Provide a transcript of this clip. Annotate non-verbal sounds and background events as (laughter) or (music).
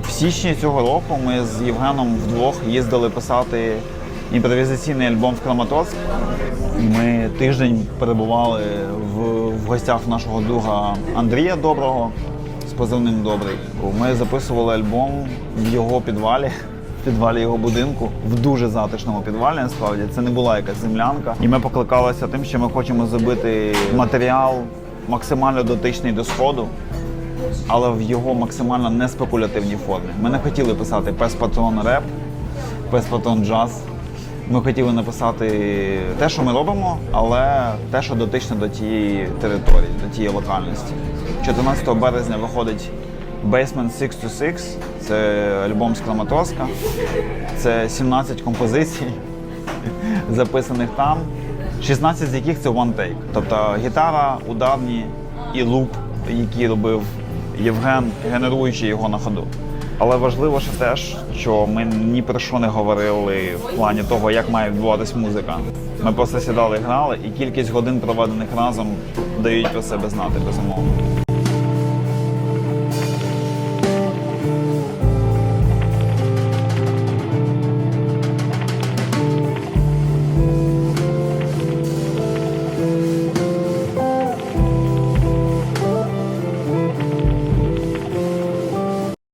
В січні цього року ми з Євгеном вдвох їздили писати імпровізаційний альбом в Краматорськ. Ми тиждень перебували в, в гостях нашого друга Андрія Доброго з позивним Добрий. Ми записували альбом в його підвалі. В підвалі його будинку в дуже затишному підвалі. Насправді це не була якась землянка. І ми покликалися тим, що ми хочемо зробити матеріал максимально дотичний до сходу але в його максимально неспекулятивній формі. Ми не хотіли писати пес патрон реп, пес патрон джаз. Ми хотіли написати те, що ми робимо, але те, що дотичне до тієї території, до тієї локальності. 14 березня виходить Basement 626, це альбом з Краматорська. Це 17 композицій, (laughs) записаних там, 16 з яких це one take. Тобто гітара, ударні і луп, який робив Євген, генеруючи його на ходу. Але важливо ще теж, що ми ні про що не говорили в плані того, як має відбуватись музика. Ми просто сідали грали, і кількість годин, проведених разом, дають про себе знати безумовно.